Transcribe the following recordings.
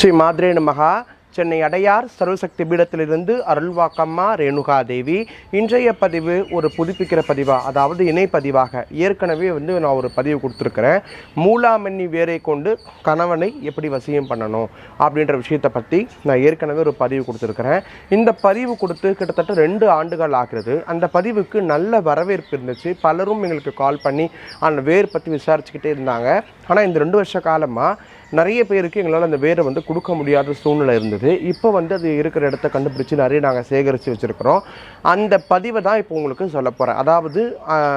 ஸ்ரீ மாத்ரே நமகா சென்னை அடையார் சர்வசக்தி பீடத்திலிருந்து அருள்வாக்கம்மா ரேணுகா தேவி இன்றைய பதிவு ஒரு புதுப்பிக்கிற பதிவாக அதாவது இணைப்பதிவாக ஏற்கனவே வந்து நான் ஒரு பதிவு கொடுத்துருக்குறேன். மூலாமண்ணி வேரை கொண்டு கணவனை எப்படி வசியம் பண்ணணும் அப்படின்ற விஷயத்தை பற்றி நான் ஏற்கனவே ஒரு பதிவு கொடுத்துருக்குறேன். இந்த பதிவு கொடுத்து கிட்டத்தட்ட ரெண்டு ஆண்டுகள் ஆகிறது. அந்த பதிவுக்கு நல்ல வரவேற்பு இருந்துச்சு. பலரும் எங்களுக்கு கால் பண்ணி அந்த வேர் பற்றி விசாரிச்சுக்கிட்டே இருந்தாங்க. ஆனால் இந்த ரெண்டு வருஷ காலமாக நிறைய பேருக்கு எங்களால் அந்த வேரை வந்து கொடுக்க முடியாத சூழ்நிலை இருந்தது. இப்போ வந்து அது இருக்கிற இடத்த கண்டுபிடிச்சி நிறைய நாங்கள் சேகரித்து வச்சுருக்கிறோம். அந்த பதிவை தான் இப்போ உங்களுக்கு சொல்ல போகிறேன் அதாவது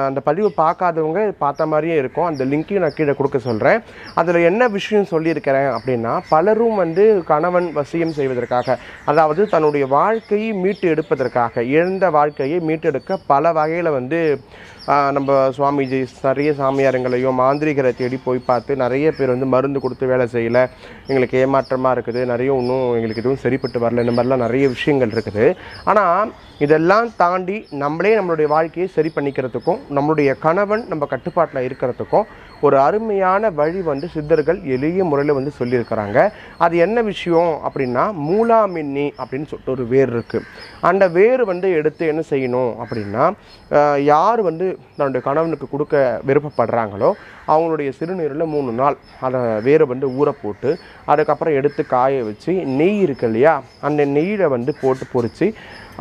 அந்த பதிவு பார்க்காதவங்க பார்த்த மாதிரியே இருக்கும். அந்த லிங்க்கையும் நான் கீழே கொடுக்க சொல்கிறேன் அதில் என்ன விஷயம் சொல்லியிருக்கிறேன் அப்படின்னா பலரும் வந்து கணவன் வசியம் செய்வதற்காக அதாவது தன்னுடைய வாழ்க்கையை மீட்டு எடுப்பதற்காக இழந்த வாழ்க்கையை மீட்டெடுக்க பல வகையில் வந்து நம்ம சுவாமிஜி நிறைய சாமியாரங்களையும் மாந்திரிகரை தேடி போய் பார்த்து நிறைய பேர் வந்து மருந்து கொடுத்து வேலை செய்யலை. எங்களுக்கு ஏமாற்றமாக இருக்குது. நிறைய இன்னும் எங்களுக்கு எதுவும் சரிப்பட்டு வரல. இந்த மாதிரிலாம் நிறைய விஷயங்கள் இருக்குது. ஆனால் இதெல்லாம் தாண்டி நம்மளே நம்மளுடைய வாழ்க்கையை சரி பண்ணிக்கிறதுக்கும் நம்மளுடைய கணவன் நம்ம கட்டுப்பாட்டில் இருக்கிறதுக்கும் ஒரு அருமையான வழி வந்து சித்தர்கள் எளிய முறையில் வந்து சொல்லியிருக்கிறாங்க. அது என்ன விஷயம் அப்படின்னா மூலாமின்னி அப்படின்னு சொல்லிட்டு ஒரு வேர் இருக்குது அந்த வேர் வந்து எடுத்து என்ன செய்யணும் அப்படின்னா யார் வந்து தன்னுடைய கணவனுக்கு கொடுக்க விருப்பப்படுறாங்களோ அவங்களுடைய சிறுநீரில் மூணு நாள் அதை வேரை வந்து ஊற போட்டு அதுக்கப்புறம் எடுத்து காய வச்சு நெய் இருக்கு இல்லையா அந்த நெய்யில் வந்து போட்டு பொறிச்சு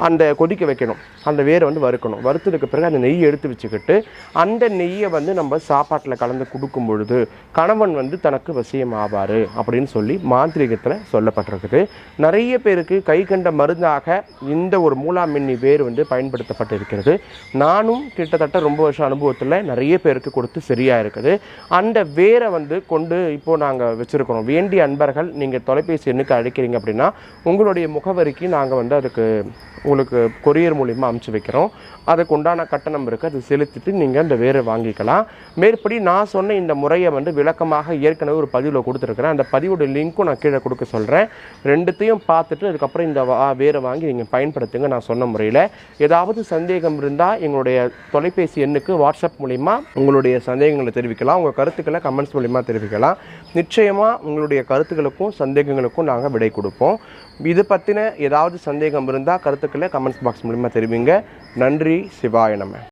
அந்த கொதிக்க வைக்கணும். அந்த வேரை வந்து வறுக்கணும். வறுத்ததுக்கு பிறகு அந்த நெய் எடுத்து வச்சுக்கிட்டு அந்த நெய்யை வந்து நம்ம சாப்பாட்டில் கலந்து கொடுக்கும் பொழுது கணவன் வந்து தனக்கு வசியம் ஆவார் அப்படின்னு சொல்லி மாந்திரிகத்தில் சொல்லப்பட்டிருக்குது. நிறைய பேருக்கு கை கண்ட மருந்தாக இந்த ஒரு மூலாமின்னி வேர் வந்து பயன்படுத்தப்பட்டு இருக்கிறது நானும் கிட்டத்தட்ட ரொம்ப வருஷம் அனுபவத்தில் நிறைய பேருக்கு கொடுத்து சரியாக இருக்குது. அந்த வேரை வந்து கொண்டு இப்போது நாங்கள் வச்சுருக்கிறோம் வேண்டிய அன்பர்கள் நீங்கள் தொலைபேசி எண்ணுக்கு அழைக்கிறீங்க அப்படின்னா உங்களுடைய முகவரிக்கு நாங்கள் வந்து அதுக்கு உங்களுக்கு கொரியர் மூலிமா அமுச்சு வைக்கிறோம். அதுக்கு உண்டான கட்டணம் இருக்குது அது செலுத்திட்டு நீங்கள் அந்த வேரை வாங்கிக்கலாம். மேற்படி நான் சொன்ன இந்த முறையை வந்து விளக்கமாக ஏற்கனவே ஒரு பதிவில் கொடுத்துருக்குறேன். அந்த பதிவோட லிங்க்கும் நான் கீழே கொடுக்க சொல்கிறேன் ரெண்டுத்தையும் பார்த்துட்டு அதுக்கப்புறம் இந்த வேரை வாங்கி நீங்கள் பயன்படுத்துங்க நான் சொன்ன முறையில். ஏதாவது சந்தேகம் இருந்தால் எங்களுடைய தொலைபேசி எண்ணுக்கு வாட்ஸ்அப் மூலிமா உங்களுடைய சந்தேகங்களை தெரிவிக்கலாம். உங்கள் கருத்துக்களை கமெண்ட்ஸ் மூலிமா தெரிவிக்கலாம். நிச்சயமாக உங்களுடைய கருத்துக்களுக்கும் சந்தேகங்களுக்கும் நாங்கள் விடை கொடுப்போம். இது பற்றின ஏதாவது சந்தேகம் இருந்தால் கருத்துக்களை கமெண்ட்ஸ் பாக்ஸ் மூலிமா தெரிவிங்க. நன்றி. சிவாய நம்ம